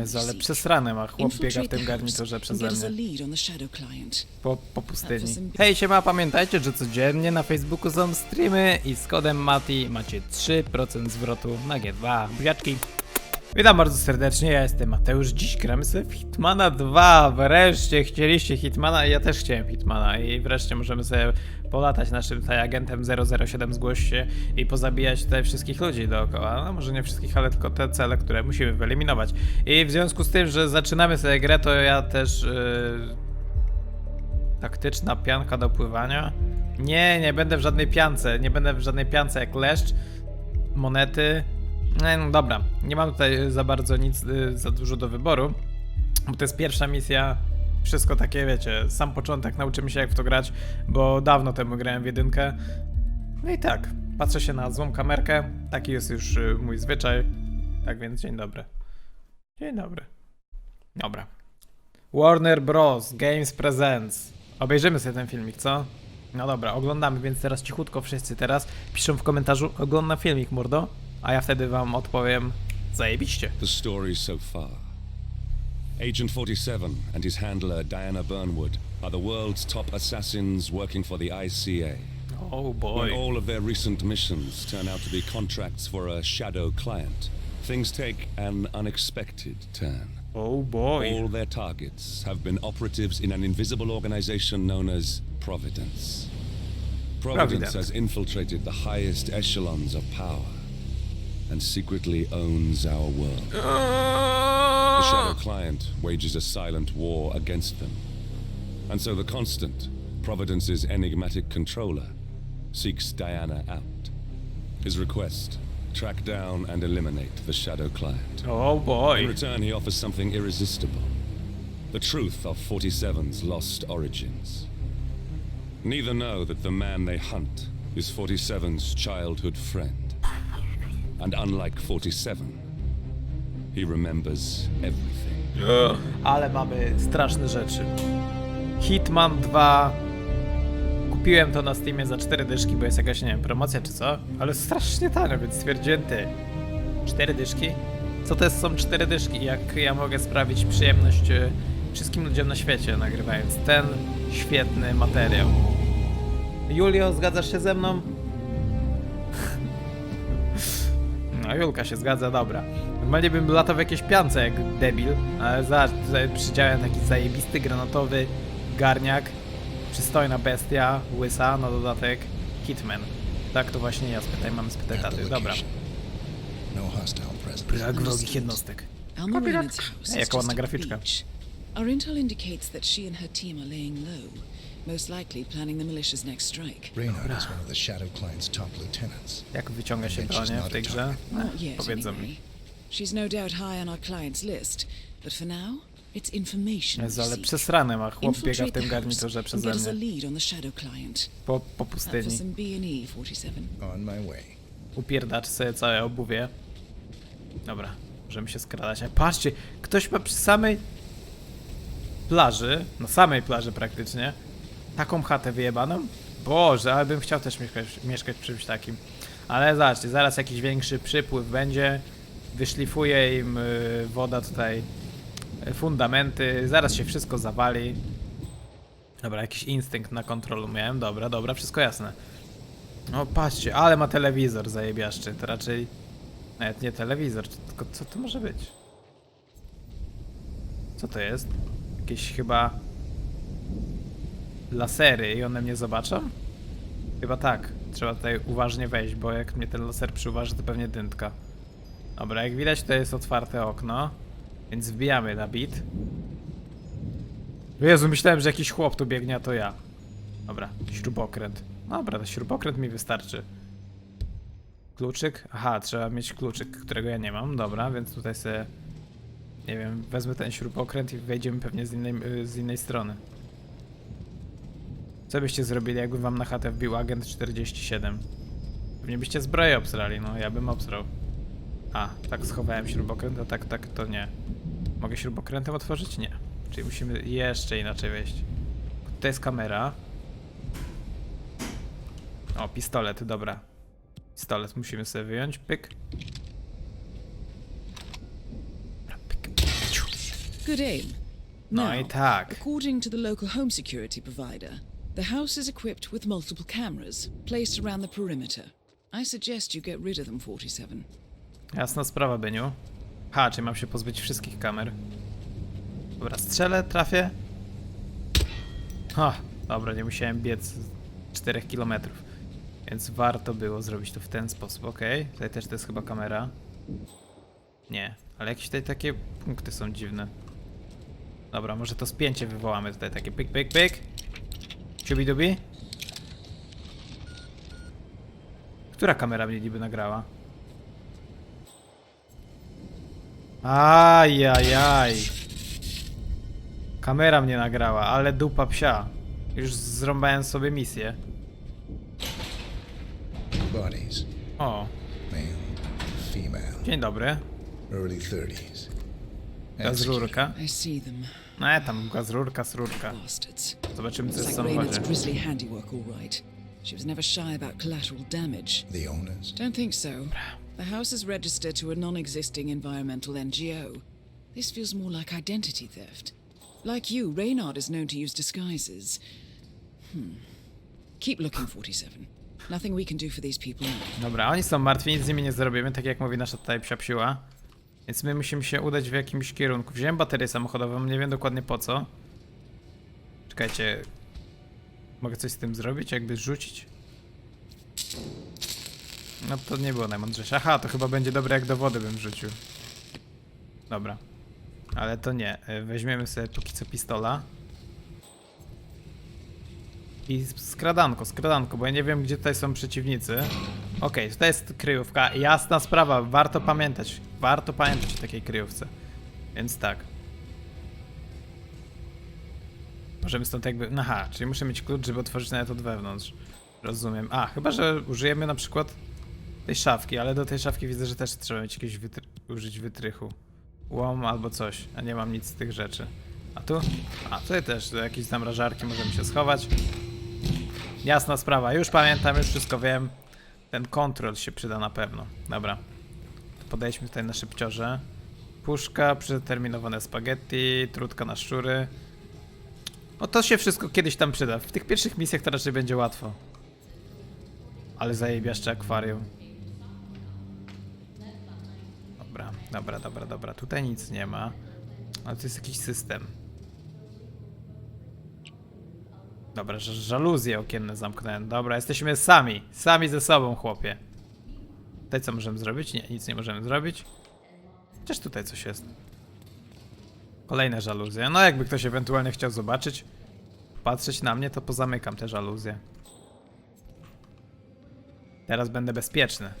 Jezu, ale przesrane ma, chłop biega w tym garniturze przeze mnie. Po, po pustyni. Hej, siema, pamiętajcie, że codziennie na Facebooku są streamy i z kodem MATI macie 3% zwrotu na G2. Buziaczki! Witam bardzo serdecznie, ja jestem Mateusz, dziś gramy sobie w Hitmana 2. Wreszcie chcieliście Hitmana ja też chciałem Hitmana i wreszcie możemy sobie polatać naszym agentem 007 zgłoś się i pozabijać tutaj wszystkich ludzi dookoła. No może nie wszystkich, ale tylko te cele, które musimy wyeliminować. I w związku z tym, że zaczynamy sobie grę, to ja też... Yy... Taktyczna pianka do pływania? Nie, nie będę w żadnej piance, nie będę w żadnej piance jak leszcz. Monety. Nie, no dobra, nie mam tutaj za bardzo nic, y, za dużo do wyboru, bo to jest pierwsza misja. Wszystko takie, wiecie, sam początek, nauczymy się jak w to grać, bo dawno temu grałem w jedynkę. No i tak, patrzę się na złą kamerkę, taki jest już y, mój zwyczaj. Tak więc dzień dobry. Dzień dobry. Dobra. Warner Bros. Games Presents. Obejrzymy sobie ten filmik, co? No dobra, oglądamy, więc teraz cichutko wszyscy teraz piszą w komentarzu oglądam filmik, mordo, a ja wtedy wam odpowiem zajebiście. The story so far. Agent 47 and his handler Diana Burnwood are the world's top assassins working for the ICA. Oh boy. When all of their recent missions turn out to be contracts for a shadow client, things take an unexpected turn. Oh boy. All their targets have been operatives in an invisible organization known as Providence. Providence Providence. has infiltrated the highest echelons of power and secretly owns our world. Ah! The Shadow ah. Client wages a silent war against them. And so the Constant, Providence's enigmatic controller, seeks Diana out. His request track down and eliminate the Shadow Client. Oh boy. In return, he offers something irresistible the truth of 47's lost origins. Neither know that the man they hunt is 47's childhood friend. And unlike 47, he remembers everything. Ale mamy straszne rzeczy. Hitman 2. Kupiłem to na Steamie za 4 dyszki, bo jest jakaś, nie wiem, promocja czy co, ale strasznie tanio, więc stwierdziłem ty. 4 dyszki? Co to jest, są 4 dyszki? Jak ja mogę sprawić przyjemność e, wszystkim ludziom na świecie, nagrywając ten świetny materiał? Julio, zgadzasz się ze mną? No, Julka się zgadza, dobra. Normalnie bym latał w jakiejś piance jak debil, ale zobacz, tutaj przydziałem taki zajebisty granatowy garniak, przystojna bestia, łysa, na dodatek Hitman. Tak to właśnie ja spytaj, mamy spytać taty, dobra. No. Brak wrogich jednostek. Is jaka ładna a graficzka. Our intel indicates that she and her team are laying low, most likely planning the militia's next strike. Reynard is one of the Shadow Client's top lieutenants. Jak wyciąga się bronię w tej grze? Powiedzą mi. She's no doubt high on our client's list, but for now, it's information Jezu, ale przesrane ma, chłop biega w tym garniturze przeze get us a mnie. lead on the Shadow Client. Po, po pustyni. 47. On my way. Upierdacz sobie całe obuwie. Dobra, możemy się skradać. A patrzcie, ktoś ma przy samej plaży, na samej plaży praktycznie, taką chatę wyjebaną? Boże, ale bym chciał też mieszkać, mieszkać przy czymś takim. Ale zobaczcie, zaraz jakiś większy przypływ będzie, wyszlifuje im y, woda tutaj y, fundamenty, zaraz się wszystko zawali. Dobra, jakiś instynkt na kontrolu miałem, dobra, dobra, wszystko jasne. No patrzcie, ale ma telewizor zajebiaszczy, to raczej nawet nie telewizor, tylko co to może być? Co to jest? Jakieś chyba lasery i one mnie zobaczą? Chyba tak. Trzeba tutaj uważnie wejść, bo jak mnie ten laser przyuważy, to pewnie dyntka. Dobra, jak widać to jest otwarte okno, więc wbijamy na bit. Jezu, myślałem, że jakiś chłop tu biegnie, a to ja. Dobra, śrubokręt. Dobra, to śrubokręt mi wystarczy. Kluczyk? Aha, trzeba mieć kluczyk, którego ja nie mam. Dobra, więc tutaj sobie... Nie wiem, wezmę ten śrubokręt i wejdziemy pewnie z innej, z innej strony. Co byście zrobili, jakby wam na chatę wbił agent 47? Pewnie byście zbroję obsrali, no ja bym obsrał. A, tak schowałem śrubokręt, a tak, tak to nie. Mogę śrubokrętem otworzyć? Nie. Czyli musimy jeszcze inaczej wejść. Tutaj jest kamera. O, pistolet, dobra. Pistolet musimy sobie wyjąć, pyk. Good aim. No i tak. According to the local home security provider, the house is equipped with multiple cameras placed around the perimeter. I suggest you get rid of them, 47. Jasna sprawa, Beniu. Ha, czy mam się pozbyć wszystkich kamer? Dobra, strzelę, trafię. Ha, dobra, nie musiałem biec 4 km. Więc warto było zrobić to w ten sposób, ok? Tutaj też to jest chyba kamera. Nie, ale jakieś tutaj takie punkty są dziwne. Dobra, może to spięcie wywołamy tutaj, takie pyk, pyk, pyk. Ciubi-dubi. Która kamera mnie niby nagrała? Ajajaj. Kamera mnie nagrała, ale dupa psia. Już zrąbałem sobie misję. Bodies. O, dzień dobry. early 30s. Gazrurka. No, tam gazrurka, srurka. Bastards. Zobaczymy co jest w samochodzie. grisly handiwork, all right. She was never shy about collateral damage. The owners. Don't think so. The house is registered to a non existing environmental NGO. This feels more like identity theft. Like you, Reynard is known to use disguises. Hmm. Keep looking, 47. Nothing we can do for these people now. Dobra, oni są martwi, nic z nimi nie zrobimy, tak jak mówi nasza tutaj psiapsiła. Więc my musimy się udać w jakimś kierunku. Wziąłem baterię samochodową, nie wiem dokładnie po co. Czekajcie. Mogę coś z tym zrobić? Jakby rzucić? No to nie było najmądrzejsze. Aha, to chyba będzie dobre jak do wody bym rzucił. Dobra. Ale to nie. E, Weźmiemy sobie póki co pistola. I skradanko, skradanko, bo ja nie wiem gdzie tutaj są przeciwnicy. Okej, tutaj jest kryjówka. Jasna sprawa, warto pamiętać. Warto pamiętać o takiej kryjówce. Więc tak. Możemy stąd jakby... Aha, czyli muszę mieć klucz, żeby otworzyć nawet od wewnątrz. Rozumiem. A, chyba, że użyjemy na przykład tej szafki, ale do tej szafki widzę, że też trzeba mieć jakieś wytry użyć wytrychu. Łom albo coś, a nie mam nic z tych rzeczy. A tu? A, tutaj też do jakiejś zamrażarki możemy się schować. Jasna sprawa, już pamiętam, już wszystko wiem. Ten kontrol się przyda na pewno. Dobra. Podejdźmy tutaj na szybciorze. Puszka, przeterminowane spaghetti, trudka na szczury. No to się wszystko kiedyś tam przyda. W tych pierwszych misjach to raczej będzie łatwo. Ale zajebiaszcze akwarium. Dobra, dobra, dobra, dobra. Tutaj nic nie ma. Ale to jest jakiś system. Dobra, żaluzje okienne zamknąłem. Dobra, jesteśmy sami. Sami ze sobą, chłopie. Tutaj co możemy zrobić? Nie, nic nie możemy zrobić. Chociaż tutaj coś jest. Kolejne żaluzje. No jakby ktoś ewentualnie chciał zobaczyć, patrzeć na mnie, to pozamykam te żaluzje. Teraz będę bezpieczny.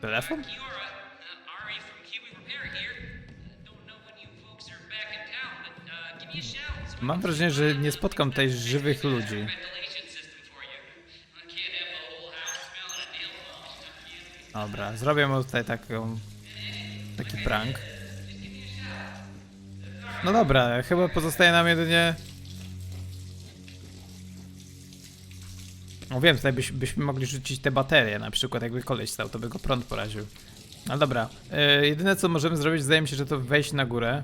Telefon? Uh. Uh, uh, Mam wrażenie, że nie spotkam tutaj żywych ludzi. ventilation system for you. I can't have the whole house smelling of nail polish. don't you? Dobra, zrobię mu tutaj taką... Taki prank. No dobra, chyba pozostaje nam jedynie... No wiem, tutaj byś, byśmy mogli rzucić te baterie, na przykład jakby koleś stał, to by go prąd poraził. No dobra, yy, jedyne co możemy zrobić, zdaje mi się, że to wejść na górę.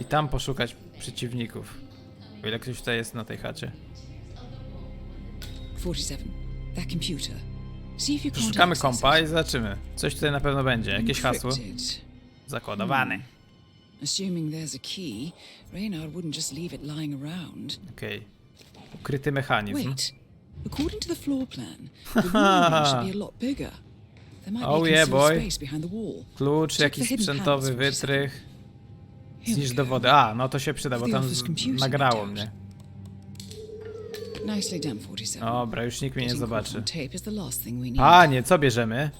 I tam poszukać przeciwników. O ile ktoś tutaj jest na tej chacie. 47. That computer. Szukamy kompa i zobaczymy. Coś tutaj na pewno będzie, jakieś hasło. Zakodowane. Around. Okej. Ukryty mechanizm. According to the floor plan, the room should be a lot bigger. There might Oh be yeah, boy. Klucz, jakiś sprzętowy wytrych. Zniszcz do wody. A, no to się przyda, bo tam nagrało mnie. Nicely done, 47. Dobra, już nikt mnie nie Getting caught zobaczy. on tape is the last thing we need. Panie, co bierzemy?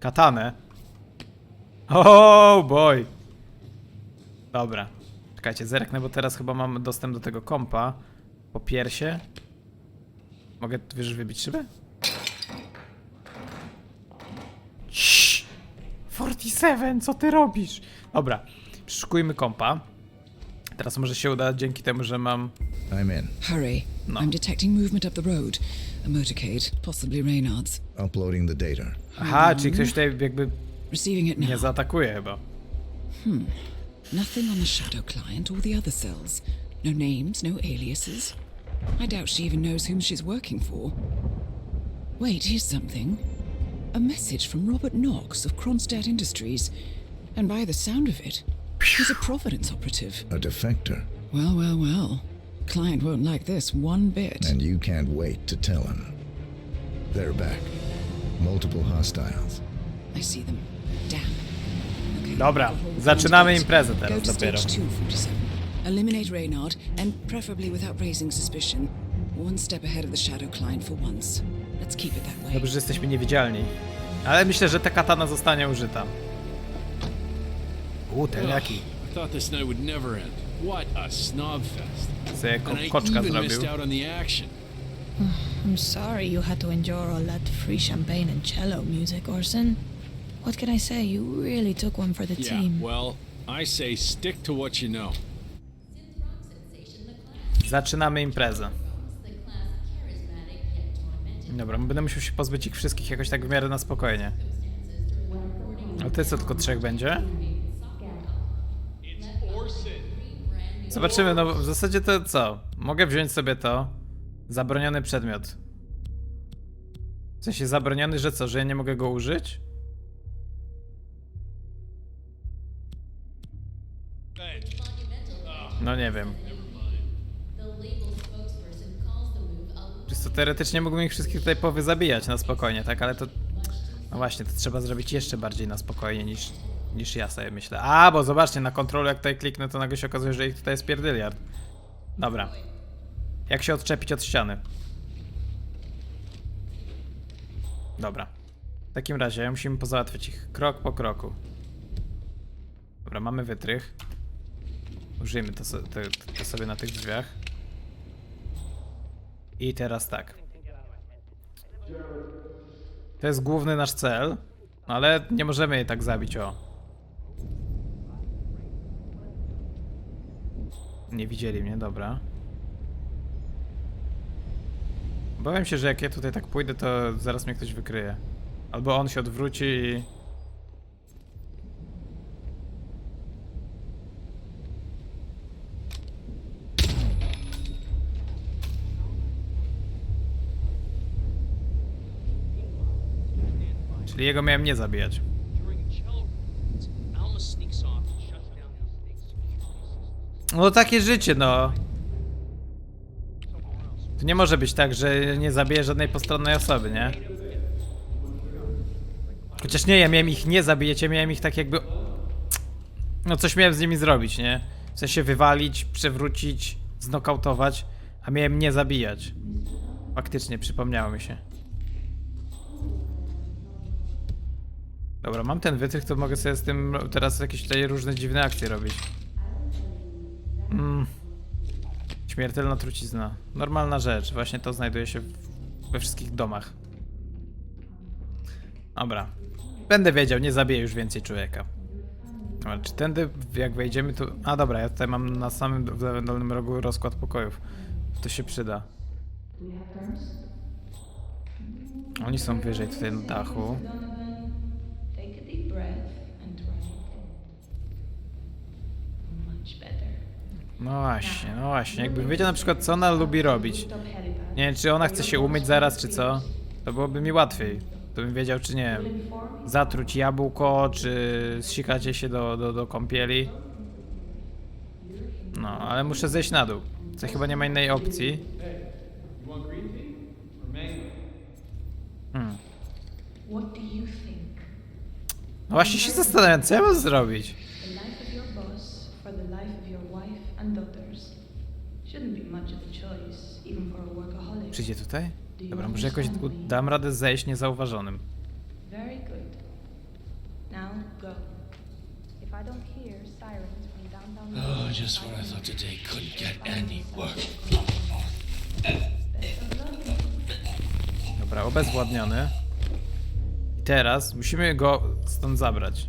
Katanę. Oh boy. Dobra. Czekajcie, zerknę, bo teraz chyba mam dostęp do tego kompa. Po piersie. Mogę, wiesz, wybić szybę? Ciii! 47, co ty robisz? Dobra, przeszukujmy kompa. Teraz może się uda dzięki temu, że mam... I'm in. Hurry. No. I'm detecting movement up the road. A motorcade, possibly Reynard's. Uploading the data. Aha, czyli ktoś tutaj jakby Receiving it now. nie zaatakuje chyba. Hmm. Nothing on the Shadow client or the other cells. No names, no aliases. I doubt she even knows whom she's working for. Wait, here's something. A message from Robert Knox of Kronstadt Industries. And by the sound of it, he's a Providence operative. A defector. Well, well, well. Client won't like this one bit. And you can't wait to tell him. They're back. Multiple hostiles. I see them. Damn. Okay, Dobra, zaczynamy imprezę Go teraz to dopiero. stage 247. Eliminate Reynard, and preferably without raising suspicion. One step ahead of the Shadow client for once. Let's keep it that way. Dobrze, że jesteśmy niewidzialni. Ale myślę, że ta katana zostanie użyta. U, ten jaki. I thought this night would never end. What a snobfest. Sobie ko And I koczka even zrobił. missed out on the action. I'm sorry you had to endure all that free champagne and cello music, Orson. What can I say? You really took one for the Yeah, team. well, I say stick to what you know. Zaczynamy imprezę. Dobra, będę musiał się pozbyć ich wszystkich jakoś tak w miarę na spokojnie. A to jest co, tylko trzech będzie? Zobaczymy, no w zasadzie to co? Mogę wziąć sobie to. Zabroniony przedmiot. W sensie zabroniony, że co, że ja nie mogę go użyć? No nie wiem. Co, teoretycznie mógłbym ich wszystkich tutaj powyzabijać na spokojnie, tak? Ale to... No właśnie, to trzeba zrobić jeszcze bardziej na spokojnie niż, niż ja sobie myślę. A, bo zobaczcie, na kontrolu jak tutaj kliknę, to nagle się okazuje, że ich tutaj jest pierdyliard. Dobra. Jak się odczepić od ściany? Dobra. W takim razie musimy pozałatwiać ich krok po kroku. Dobra, mamy wytrych. Użyjmy to, to, to sobie na tych drzwiach. I teraz tak. To jest główny nasz cel, no ale nie możemy jej tak zabić, o. Nie widzieli mnie, dobra. Obawiam się, że jak ja tutaj tak pójdę, to zaraz mnie ktoś wykryje. Albo on się odwróci i... Czyli jego miałem nie zabijać. No takie życie, no. To nie może być tak, że nie zabiję żadnej postronnej osoby, nie? Chociaż nie, ja miałem ich nie zabijać, ja miałem ich tak jakby... No coś miałem z nimi zrobić, nie? W sensie wywalić, przewrócić, znokautować, a miałem nie zabijać. Faktycznie, przypomniało mi się. Dobra, mam ten wytrych, to mogę sobie z tym teraz jakieś tutaj różne dziwne akcje robić. Mm. Śmiertelna trucizna. Normalna rzecz. Właśnie to znajduje się we wszystkich domach. Dobra. Będę wiedział, nie zabiję już więcej człowieka. Dobra, czy tędy, jak wejdziemy, to... A dobra, ja tutaj mam na samym w lewym dolnym rogu rozkład pokojów. To się przyda. Oni są wyżej tutaj na dachu. No właśnie, no właśnie. Jakbym wiedział na przykład, co ona lubi robić. Nie wiem, czy ona chce się umyć zaraz, czy co. To byłoby mi łatwiej. To bym wiedział, czy nie wiem, zatruć jabłko, czy zsikacie się do, do, do kąpieli. No, ale muszę zejść na dół. To chyba nie ma innej opcji. Hmm. No właśnie się zastanawiam, co ja mam zrobić. The life of your boss for the life of your wife and daughters. Shouldn't be much of a choice, even for a Przyjdzie tutaj? Dobra, może jakoś dam radę zejść niezauważonym. Very good. Now go. If I don't hear sirens from downtown. Oh, just when I thought today couldn't get any worse. Dobra, obezwładniony. I teraz musimy go stąd zabrać.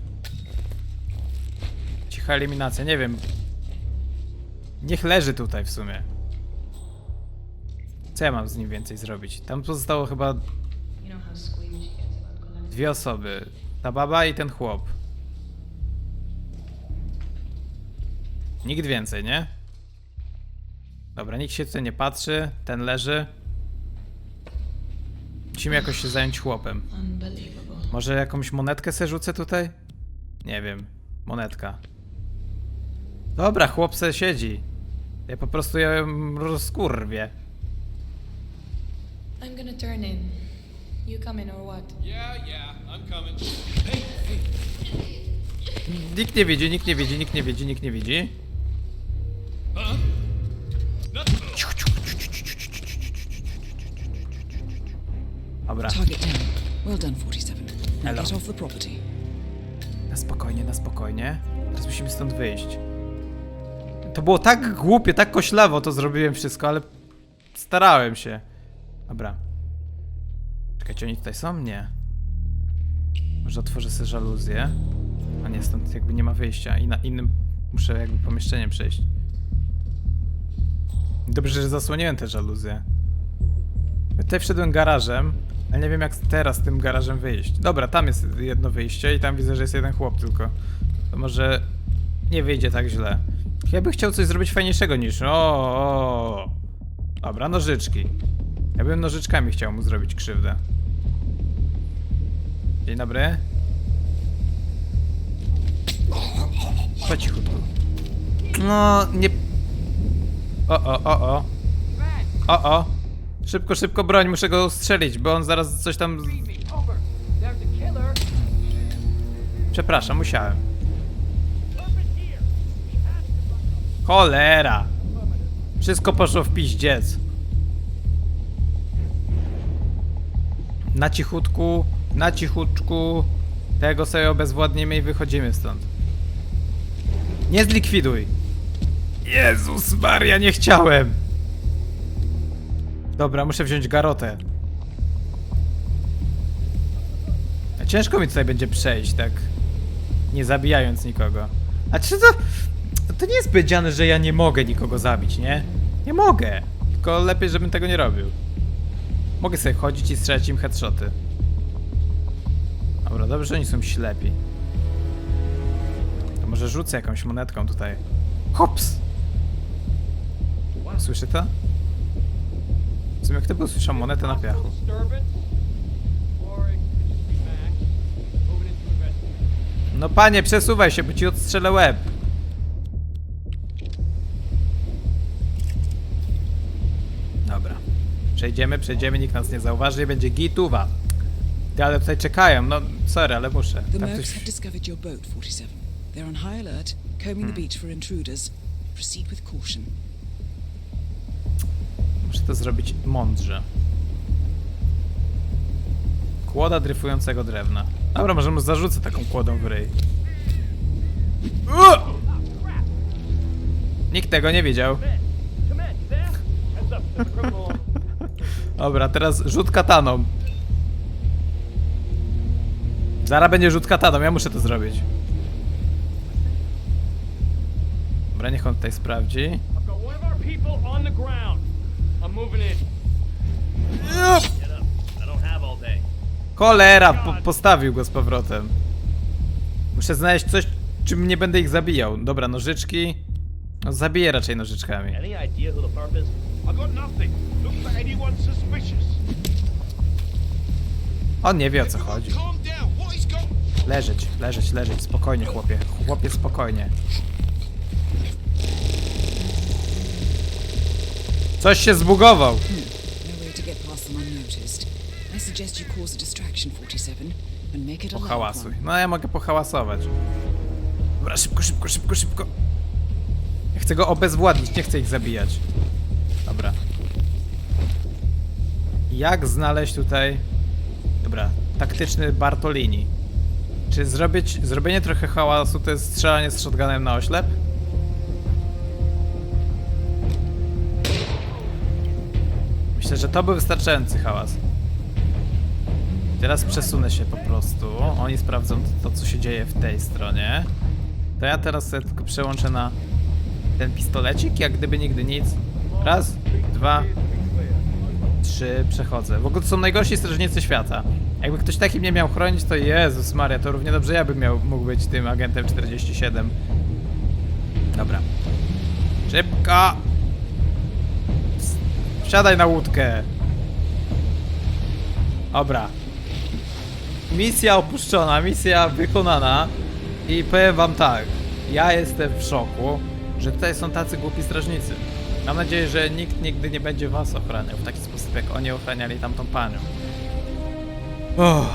Cicha eliminacja, nie wiem. Niech leży tutaj w sumie. Co ja mam z nim więcej zrobić? Tam pozostało chyba dwie osoby. Ta baba i ten chłop. Nikt więcej, nie? Dobra, nikt się tutaj nie patrzy. Ten leży. Musimy jakoś się zająć chłopem. Może jakąś monetkę se rzucę tutaj? Nie wiem. Monetka. Dobra, chłop se siedzi. Ja po prostu ją rozkurwię. I'm gonna turn in. You come in or what? Yeah, yeah, I'm coming. Nikt nie widzi, nikt nie widzi, nikt nie widzi, nikt nie widzi. Dobra, Target down. Well done, 47. Now Hello. get off the property. na spokojnie, na spokojnie. Teraz musimy stąd wyjść. To było tak głupie, tak koślawo to zrobiłem wszystko, ale starałem się. Dobra. Czekajcie, oni tutaj są? Nie. Może otworzę sobie żaluzję. A nie, stąd jakby nie ma wyjścia i na innym muszę jakby pomieszczeniem przejść. Dobrze, że zasłoniłem te żaluzje. Ja tutaj wszedłem garażem, ale nie wiem jak teraz tym garażem wyjść. Dobra, tam jest jedno wyjście i tam widzę, że jest jeden chłop tylko. To może nie wyjdzie tak źle. Ja bym chciał coś zrobić fajniejszego niż... O, o. Dobra, nożyczki. Ja bym nożyczkami chciał mu zrobić krzywdę. Dzień dobry. Po cichutku. No, nie... O, o, o, o. O, o. Szybko, szybko broń, muszę go strzelić, bo on zaraz coś tam... Przepraszam, musiałem. Cholera! Wszystko poszło w piździec. Na cichutku, na cichutku. Tego sobie obezwładnimy i wychodzimy stąd. Nie zlikwiduj! Jezus Maria, nie chciałem! Dobra, muszę wziąć garotę. Ciężko mi tutaj będzie przejść, tak? Nie zabijając nikogo. A czy to... To nie jest powiedziane, że ja nie mogę nikogo zabić, nie? Nie mogę. Tylko lepiej, żebym tego nie robił. Mogę sobie chodzić i strzelać im headshoty. Dobra, dobrze, że oni są ślepi. To może rzucę jakąś monetką tutaj. Hops! Słyszy to? W sumie kto by usłyszał monetę na piachu? No panie, przesuwaj się, bo ci odstrzelę łeb. Przejdziemy, przejdziemy, nikt nas nie zauważy i będzie gituwa. Ty, ale tutaj czekają, no sorry, ale muszę. The Tam Mercs coś... have discovered your boat, 47. They're on high alert, combing the beach for intruders. Proceed with caution. Muszę to zrobić mądrze. Kłoda dryfującego drewna. Dobra, może mu zarzucę taką kłodą w ryj. U! Nikt tego nie widział. Dobra, teraz rzut kataną. Zara będzie rzut kataną, ja muszę to zrobić. Dobra, niech on tutaj sprawdzi. Cholera, po postawił go z powrotem. Muszę znaleźć coś, czym nie będę ich zabijał. Dobra, nożyczki. No, zabiję raczej nożyczkami. Any idea who the On nie wie o co chodzi. Leżeć, leżeć, leżeć. Spokojnie, chłopie. Chłopie, spokojnie. Coś się zbugował. No way to get past them unnoticed. I suggest you cause a distraction, 47, and make it a loud Pohałasuj. No ja mogę pohałasować. Dobra, szybko, szybko, szybko, szybko. Ja chcę go obezwładnić, nie chcę ich zabijać. Jak znaleźć tutaj... Dobra, taktyczny Bartolini. Czy zrobić, zrobienie trochę hałasu to jest strzelanie z shotgunem na oślep? Myślę, że to był wystarczający hałas. Teraz przesunę się po prostu. Oni sprawdzą to, co się dzieje w tej stronie. To ja teraz sobie tylko przełączę na ten pistolecik, jak gdyby nigdy nic. Raz, dwa, 3 przechodzę. W ogóle to są najgorsi strażnicy świata. Jakby ktoś takim nie miał chronić, to Jezus Maria, to równie dobrze ja bym miał, mógł być tym agentem 47. Dobra. Szybko! Wsiadaj na łódkę! Dobra. Misja opuszczona, misja wykonana. I powiem wam tak, ja jestem w szoku, że tutaj są tacy głupi strażnicy. Mam nadzieję, że nikt nigdy nie będzie was ochraniał w taki sposób, jak oni ochraniali tamtą panią. Oh.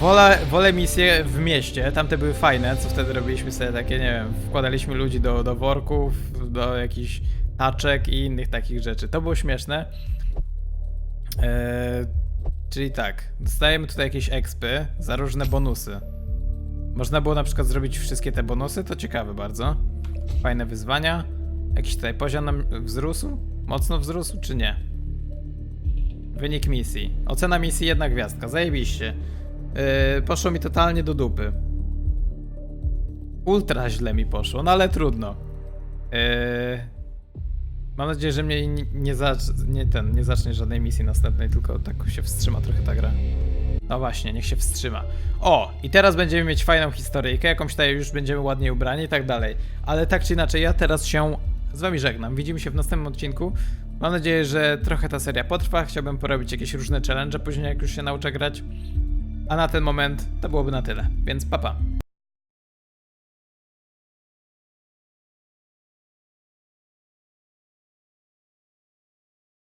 Wolę, wolę misje w mieście, tamte były fajne, co wtedy robiliśmy sobie takie, nie wiem, wkładaliśmy ludzi do, do worków, do jakichś taczek i innych takich rzeczy. To było śmieszne. Eee, czyli tak, dostajemy tutaj jakieś expy za różne bonusy. Można było na przykład zrobić wszystkie te bonusy, to ciekawe bardzo. Fajne wyzwania. Jakiś tutaj poziom nam wzrósł? Mocno wzrósł, czy nie? Wynik misji. Ocena misji jedna gwiazdka, zajebiście. Yy, poszło mi totalnie do dupy. Ultra źle mi poszło, no ale trudno. Yy, mam nadzieję, że mnie nie, zacz, nie, ten, nie zacznie żadnej misji następnej, tylko tak się wstrzyma trochę ta gra. No właśnie, niech się wstrzyma. O, i teraz będziemy mieć fajną historyjkę, jakąś tutaj już będziemy ładnie ubrani i tak dalej. Ale tak czy inaczej, ja teraz się z wami żegnam. Widzimy się w następnym odcinku. Mam nadzieję, że trochę ta seria potrwa. Chciałbym porobić jakieś różne challenge później, jak już się nauczę grać. A na ten moment to byłoby na tyle, więc papa. Pa.